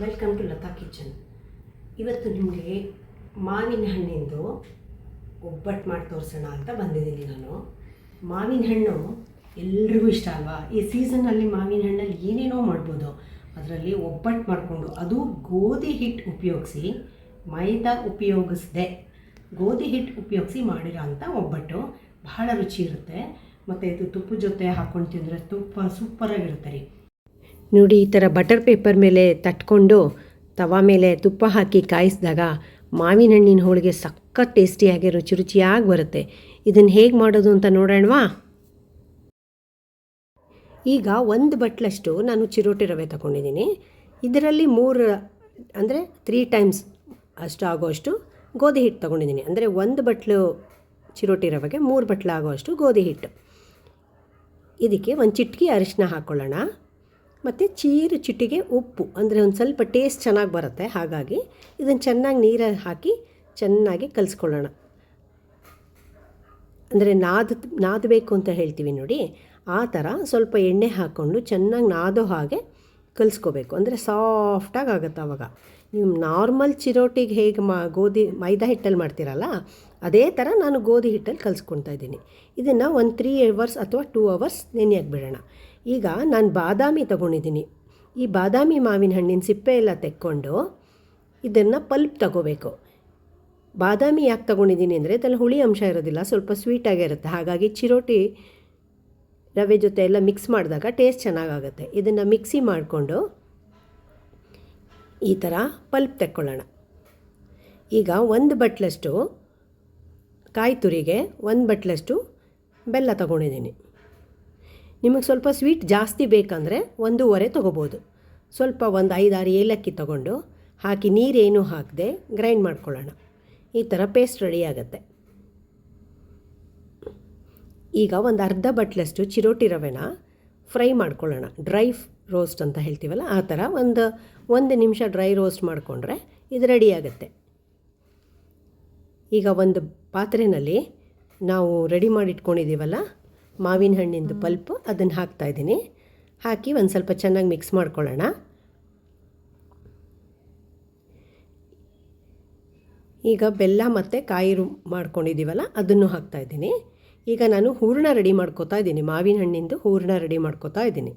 Welcome to Lata kitchen ಇವತ್ತು ನಿಮಗೆ ಮಾವಿನ ಹಣ್ಣಿಂದು ಒಬ್ಬಟ್ಟು ಮಾಡಿ ತೋರಿಸೋಣ ಅಂತ ಬಂದಿದ್ದೀನಿ ನಾನು. ಮಾವಿನ ಹಣ್ಣು ಎಲ್ರಿಗೂ ಇಷ್ಟ ಅಲ್ವಾ? ಈ ಸೀಸನ್ನಲ್ಲಿ ಮಾವಿನ ಹಣ್ಣಲ್ಲಿ ಏನೇನೋ ಮಾಡ್ಬೋದು. ಅದರಲ್ಲಿ ಒಬ್ಬಟ್ಟು ಮಾಡಿಕೊಂಡು ಅದು ಗೋಧಿ ಹಿಟ್ಟು ಉಪಯೋಗಿಸಿ ಮೈದಾ ಉಪಯೋಗಿಸದೆ. ಗೋಧಿ ಹಿಟ್ಟು ಉಪಯೋಗಿಸಿ ಮಾಡಿರೋ ಅಂಥ ಒಬ್ಬಟ್ಟು. ಬಹಳ ರುಚಿ ಇರುತ್ತೆ. ಮತ್ತು ಇದು ತುಪ್ಪದ ಜೊತೆ ಹಾಕ್ಕೊಂಡು ತಿಂದರೆ ತುಪ್ಪ ಸೂಪರಾಗಿರುತ್ತೆ ರೀ. ನೋಡಿ ಈ ಥರ ಬಟರ್ ಪೇಪರ್ ಮೇಲೆ ತಟ್ಕೊಂಡು ತವಾ ಮೇಲೆ ತುಪ್ಪ ಹಾಕಿ ಕಾಯಿಸಿದಾಗ ಮಾವಿನ ಹಣ್ಣಿನ ಹೋಳಿಗೆ ಸಖತ್ ಟೇಸ್ಟಿಯಾಗಿ ರುಚಿ ರುಚಿಯಾಗಿ ಬರುತ್ತೆ. ಇದನ್ನು ಹೇಗೆ ಮಾಡೋದು ಅಂತ ನೋಡೋಣವಾ? ಈಗ ಒಂದು ಬಟ್ಲಷ್ಟು ನಾನು ಚಿರೋಟಿ ರವೆ ತಗೊಂಡಿದ್ದೀನಿ. ಇದರಲ್ಲಿ ಮೂರು, ಅಂದರೆ ತ್ರೀ ಟೈಮ್ಸ್ ಅಷ್ಟು ಆಗೋಷ್ಟು ಗೋಧಿ ಹಿಟ್ಟು ತೊಗೊಂಡಿದ್ದೀನಿ. ಅಂದರೆ ಒಂದು ಬಟ್ಲು ಚಿರೋಟಿ ರವೆಗೆ ಮೂರು ಬಟ್ಲು ಆಗೋಷ್ಟು ಗೋಧಿ ಹಿಟ್ಟು. ಇದಕ್ಕೆ ಒಂದು ಚಿಟ್ಕಿ ಅರಿಶಿನ ಹಾಕ್ಕೊಳ್ಳೋಣ ಮತ್ತು ಚೀರು ಚಿಟಿಗೆ ಉಪ್ಪು. ಅಂದರೆ ಒಂದು ಸ್ವಲ್ಪ ಟೇಸ್ಟ್ ಚೆನ್ನಾಗಿ ಬರುತ್ತೆ. ಹಾಗಾಗಿ ಇದನ್ನು ಚೆನ್ನಾಗಿ ನೀರಲ್ಲಿ ಹಾಕಿ ಚೆನ್ನಾಗಿ ಕಲಿಸ್ಕೊಳ್ಳೋಣ. ಅಂದರೆ ನಾದ ನಾದಬೇಕು ಅಂತ ಹೇಳ್ತೀವಿ ನೋಡಿ. ಆ ಥರ ಸ್ವಲ್ಪ ಎಣ್ಣೆ ಹಾಕ್ಕೊಂಡು ಚೆನ್ನಾಗಿ ನಾದೋ ಹಾಗೆ ಕಲಿಸ್ಕೋಬೇಕು. ಅಂದರೆ ಸಾಫ್ಟಾಗಿ ಆಗುತ್ತೆ ಆವಾಗ ನೀವು ನಾರ್ಮಲ್ ಚಿರೋಟಿಗೆ ಹೇಗೆ ಮಾ, ಗೋಧಿ, ಮೈದಾ ಹಿಟ್ಟಲ್ಲಿ ಮಾಡ್ತೀರಲ್ಲ, ಅದೇ ಥರ ನಾನು ಗೋಧಿ ಹಿಟ್ಟಲ್ಲಿ ಕಲಿಸ್ಕೊತಾ ಇದ್ದೀನಿ. ಇದನ್ನು ಒಂದು ತ್ರೀ ಅವರ್ಸ್ ಅಥವಾ ಟೂ ಅವರ್ಸ್ ನೆನೆಯಾಗಿ ಬಿಡೋಣ. ಈಗ ನಾನು ಬಾದಾಮಿ ತಗೊಂಡಿದ್ದೀನಿ. ಈ ಬಾದಾಮಿ ಮಾವಿನ ಹಣ್ಣಿನ ಸಿಪ್ಪೆ ಎಲ್ಲ ತೆಕ್ಕೊಂಡು ಇದನ್ನು ಪಲ್ಪ್ ತಗೋಬೇಕು. ಬಾದಾಮಿ ಯಾಕೆ ತಗೊಂಡಿದ್ದೀನಿ ಅಂದರೆ ಇದರಲ್ಲಿ ಹುಳಿ ಅಂಶ ಇರೋದಿಲ್ಲ, ಸ್ವಲ್ಪ ಸ್ವೀಟಾಗಿರುತ್ತೆ ಹಾಗಾಗಿ ಚಿರೋಟಿ ರವೆ ಜೊತೆ ಎಲ್ಲ ಮಿಕ್ಸ್ ಮಾಡಿದಾಗ ಟೇಸ್ಟ್ ಚೆನ್ನಾಗಾಗುತ್ತೆ. ಇದನ್ನು ಮಿಕ್ಸಿ ಮಾಡಿಕೊಂಡು ಈ ಥರ ಪಲ್ಪ್ ತೆಕ್ಕೊಳ್ಳೋಣ. ಈಗ ಒಂದು ಬಟ್ಲಷ್ಟು ಕಾಯಿ ತುರಿಗೆ, ಒಂದು ಬಟ್ಲಷ್ಟು ಬೆಲ್ಲ ತೊಗೊಂಡಿದ್ದೀನಿ. ನಿಮಗೆ ಸ್ವಲ್ಪ ಸ್ವೀಟ್ ಜಾಸ್ತಿ ಬೇಕಂದರೆ ಒಂದೂವರೆ ತೊಗೋಬೋದು. ಸ್ವಲ್ಪ ಒಂದು ಐದಾರು ಏಲಕ್ಕಿ ತೊಗೊಂಡು ಹಾಕಿ ನೀರೇನು ಹಾಕದೆ ಗ್ರೈಂಡ್ ಮಾಡ್ಕೊಳ್ಳೋಣ. ಈ ಥರ ಪೇಸ್ಟ್ ರೆಡಿ ಆಗುತ್ತೆ. ಈಗ ಒಂದು ಅರ್ಧ ಬಟ್ಲಷ್ಟು ಚಿರೋಟಿ ರವೆನ ಫ್ರೈ ಮಾಡ್ಕೊಳ್ಳೋಣ. ಡ್ರೈ ರೋಸ್ಟ್ ಅಂತ ಹೇಳ್ತೀವಲ್ಲ, ಆ ಥರ ಒಂದು ಒಂದು ನಿಮಿಷ ಡ್ರೈ ರೋಸ್ಟ್ ಮಾಡಿಕೊಂಡ್ರೆ ಇದು ರೆಡಿ ಆಗುತ್ತೆ. ಈಗ ಒಂದು ಪಾತ್ರೆಯಲ್ಲಿ ನಾವು ರೆಡಿ ಮಾಡಿ ಇಟ್ಕೊಂಡಿದ್ದೀವಲ್ಲ ಮಾವಿನ ಹಣ್ಣಿಂದು ಪಲ್ಪ್ ಅದನ್ನು ಹಾಕ್ತಾಯಿದ್ದೀನಿ ಹಾಕಿ ಒಂದು ಸ್ವಲ್ಪ ಚೆನ್ನಾಗಿ ಮಿಕ್ಸ್ ಮಾಡ್ಕೊಳ್ಳೋಣ. ಈಗ ಬೆಲ್ಲ ಮತ್ತು ಕಾಯಿ ಮಾಡ್ಕೊಂಡಿದ್ದೀವಲ್ಲ, ಅದನ್ನು ಹಾಕ್ತಾಯಿದ್ದೀನಿ ಈಗ ನಾನು ಹೂರಣ ರೆಡಿ ಮಾಡ್ಕೋತಾ ಇದ್ದೀನಿ, ಮಾವಿನ ಹಣ್ಣಿಂದು ಹೂರಣ ರೆಡಿ ಮಾಡ್ಕೋತಾ ಇದ್ದೀನಿ.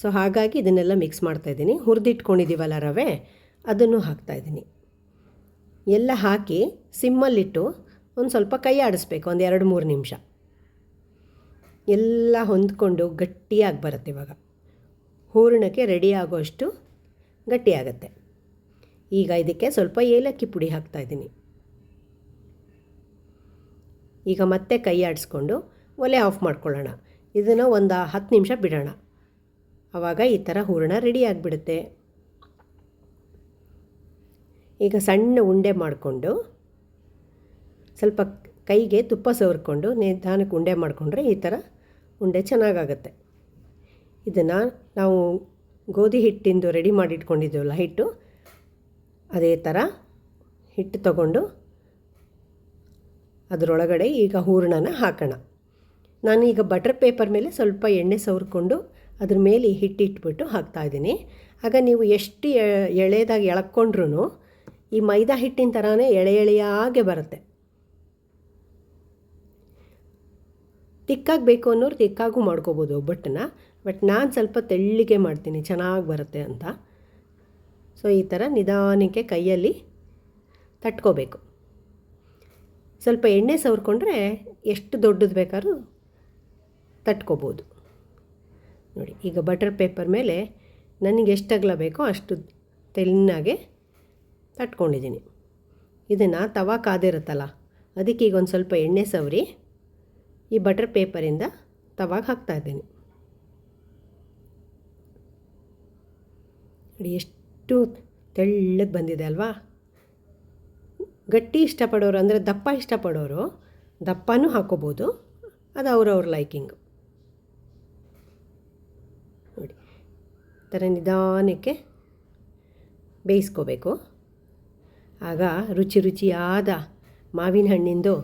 ಸೊ ಹಾಗಾಗಿ ಇದನ್ನೆಲ್ಲ ಮಿಕ್ಸ್ ಮಾಡ್ತಾಯಿದ್ದೀನಿ ಹುರಿದಿಟ್ಕೊಂಡಿದ್ದೀವಲ್ಲ ರವೆ, ಅದನ್ನು ಹಾಕ್ತಾಯಿದ್ದೀನಿ ಎಲ್ಲ ಹಾಕಿ ಸಿಮ್ಮಲ್ಲಿಟ್ಟು ಒಂದು ಸ್ವಲ್ಪ ಕೈ ಆಡಿಸ್ಬೇಕು, ಒಂದು ಎರಡು ಮೂರು ನಿಮಿಷ. ಎಲ್ಲ ಹೊಂದ್ಕೊಂಡು ಗಟ್ಟಿಯಾಗಿ ಬರುತ್ತೆ ಇವಾಗ. ಹೂರಣಕ್ಕೆ ರೆಡಿ ಆಗೋಷ್ಟು ಗಟ್ಟಿಯಾಗತ್ತೆ. ಈಗ ಇದಕ್ಕೆ ಸ್ವಲ್ಪ ಏಲಕ್ಕಿ ಪುಡಿ ಹಾಕ್ತಾಯಿದ್ದೀನಿ ಈಗ ಮತ್ತೆ ಕೈ ಆಡಿಸ್ಕೊಂಡು ಒಲೆ ಆಫ್ ಮಾಡ್ಕೊಳ್ಳೋಣ. ಇದನ್ನು ಒಂದು ಹತ್ತು ನಿಮಿಷ ಬಿಡೋಣ. ಆವಾಗ ಈ ಥರ ಹೂರಣ ರೆಡಿ ಆಗಿಬಿಡುತ್ತೆ. ಈಗ ಸಣ್ಣ ಉಂಡೆ ಮಾಡಿಕೊಂಡು ಸ್ವಲ್ಪ ಕೈಗೆ ತುಪ್ಪ ಸವರ್ಕೊಂಡು ನಿಧಾನಕ್ಕೆ ಉಂಡೆ ಮಾಡಿಕೊಂಡ್ರೆ ಈ ಥರ ಉಂಡೆ ಚೆನ್ನಾಗಾಗತ್ತೆ. ಇದನ್ನು ನಾವು ಗೋಧಿ ಹಿಟ್ಟಿಂದು ರೆಡಿ ಮಾಡಿ ಇಟ್ಕೊಂಡಿದ್ದೀವಲ್ಲ ಹಿಟ್ಟು, ಅದೇ ಥರ ಹಿಟ್ಟು ತಗೊಂಡು ಅದರೊಳಗಡೆ ಈಗ ಹೂರಣನ ಹಾಕೋಣ. ನಾನು ಈಗ ಬಟರ್ ಪೇಪರ್ ಮೇಲೆ ಸ್ವಲ್ಪ ಎಣ್ಣೆ ಸವರ್ಕೊಂಡು ಅದ್ರ ಮೇಲೆ ಹಿಟ್ಟಿಟ್ಬಿಟ್ಟು ಹಾಕ್ತಾಯಿದ್ದೀನಿ ಆಗ ನೀವು ಎಷ್ಟು ಎಳೆದಾಗಿ ಎಳ್ಕೊಂಡ್ರೂ ಈ ಮೈದಾ ಹಿಟ್ಟಿನ ಥರನೇ ಎಳೆ ಎಳೆಯಾಗೆ ಬರುತ್ತೆ. ತಿಕ್ಕಾಗಿ ಬೇಕು ಅನ್ನೋರು ತಿಕ್ಕಾಗೂ ಮಾಡ್ಕೋಬೋದು ಒಬ್ಬಟ್ಟನ್ನ. ಬಟ್ ನಾನು ಸ್ವಲ್ಪ ತೆಳ್ಳಿಗೆ ಮಾಡ್ತೀನಿ, ಚೆನ್ನಾಗಿ ಬರುತ್ತೆ ಅಂತ. ಸೊ ಈ ಥರ ನಿಧಾನಕ್ಕೆ ಕೈಯಲ್ಲಿ ತಟ್ಕೋಬೇಕು. ಸ್ವಲ್ಪ ಎಣ್ಣೆ ಸವರ್ಕೊಂಡ್ರೆ ಎಷ್ಟು ದೊಡ್ಡದು ಬೇಕಾದ್ರೂ ತಟ್ಕೋಬೋದು. ನೋಡಿ, ಈಗ ಬಟರ್ ಪೇಪರ್ ಮೇಲೆ ನನಗೆ ಎಷ್ಟು ಅಗಲ ಬೇಕೋ ಅಷ್ಟು ತೆಳ್ಳನಾಗೆ ತಟ್ಕೊಂಡಿದ್ದೀನಿ. ಇದನ್ನು ತವಾ ಕಾದಿರುತ್ತಲ್ಲ, ಅದಕ್ಕೆ ಈಗ ಒಂದು ಸ್ವಲ್ಪ ಎಣ್ಣೆ ಸವರಿ. ಈ ಬಟರ್ ಪೇಪರಿಂದ ತವಾಗ ಹಾಕ್ತಾಯಿದ್ದೀನಿ ನೋಡಿ ಎಷ್ಟು ತೆಳ್ಳಗೆ ಬಂದಿದೆ ಅಲ್ವಾ? ಗಟ್ಟಿ ಇಷ್ಟಪಡೋರು ಅಂದರೆ ದಪ್ಪ ಇಷ್ಟಪಡೋರು ದಪ್ಪನೂ ಹಾಕೋಬೋದು, ಅದು ಅವ್ರವ್ರ ಲೈಕಿಂಗು ನೋಡಿ ಥರ ನಿಧಾನಕ್ಕೆ ಬೇಯಿಸ್ಕೋಬೇಕು. ಆಗ ರುಚಿ ರುಚಿಯಾದ ಮಾವಿನ ಹಣ್ಣಿಂದು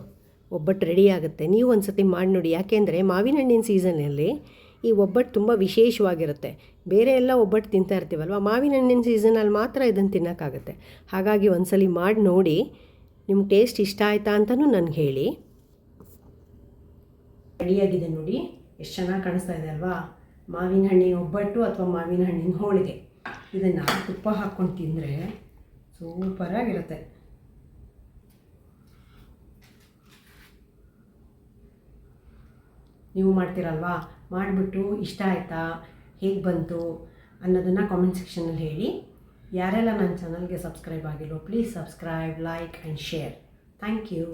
ಒಬ್ಬಟ್ಟು ರೆಡಿ ಆಗುತ್ತೆ. ನೀವು ಒಂದು ಸತಿ ಮಾಡಿ ನೋಡಿ. ಯಾಕೆಂದರೆ ಮಾವಿನ ಹಣ್ಣಿನ ಸೀಸನಲ್ಲಿ ಈ ಒಬ್ಬಟ್ಟು ತುಂಬ ವಿಶೇಷವಾಗಿರುತ್ತೆ. ಬೇರೆ ಎಲ್ಲ ಒಬ್ಬಟ್ಟು ತಿಂತಾ ಇರ್ತೀವಲ್ವ? ಮಾವಿನ ಹಣ್ಣಿನ ಸೀಸನಲ್ಲಿ ಮಾತ್ರ ಇದನ್ನು ತಿನ್ನೋಕ್ಕಾಗುತ್ತೆ. ಹಾಗಾಗಿ ಒಂದ್ಸಲಿ ಮಾಡಿ ನೋಡಿ. ನಿಮ್ಗೆ ಟೇಸ್ಟ್ ಇಷ್ಟ ಆಯ್ತಾ ಅಂತಲೂ ನನಗೆ ಹೇಳಿ. ರೆಡಿಯಾಗಿದೆ ನೋಡಿ. ಎಷ್ಟು ಚೆನ್ನಾಗಿ ಕಾಣಿಸ್ತಾ ಇದೆ ಅಲ್ವಾ? ಮಾವಿನ ಹಣ್ಣಿನ ಒಬ್ಬಟ್ಟು ಅಥವಾ ಮಾವಿನ ಹಣ್ಣಿನ ಹೋಳಿಗೆ. ಇದನ್ನು ತುಪ್ಪ ಹಾಕ್ಕೊಂಡು ತಿಂದರೆ ಸೂಪರಾಗಿರುತ್ತೆ. ನೀವು ಮಾಡ್ತೀರಲ್ವಾ? ಮಾಡಿಬಿಟ್ಟು ಇಷ್ಟ ಆಯಿತಾ? ಹೇಗೆ ಬಂತು? ಅನ್ನೋದನ್ನು ಕಾಮೆಂಟ್ ಸೆಕ್ಷನಲ್ಲಿ ಹೇಳಿ. ಯಾರೆಲ್ಲ ನನ್ನ ಚಾನಲ್ಗೆ subscribe ಆಗಿಲ್ವೋ please subscribe like and share thank you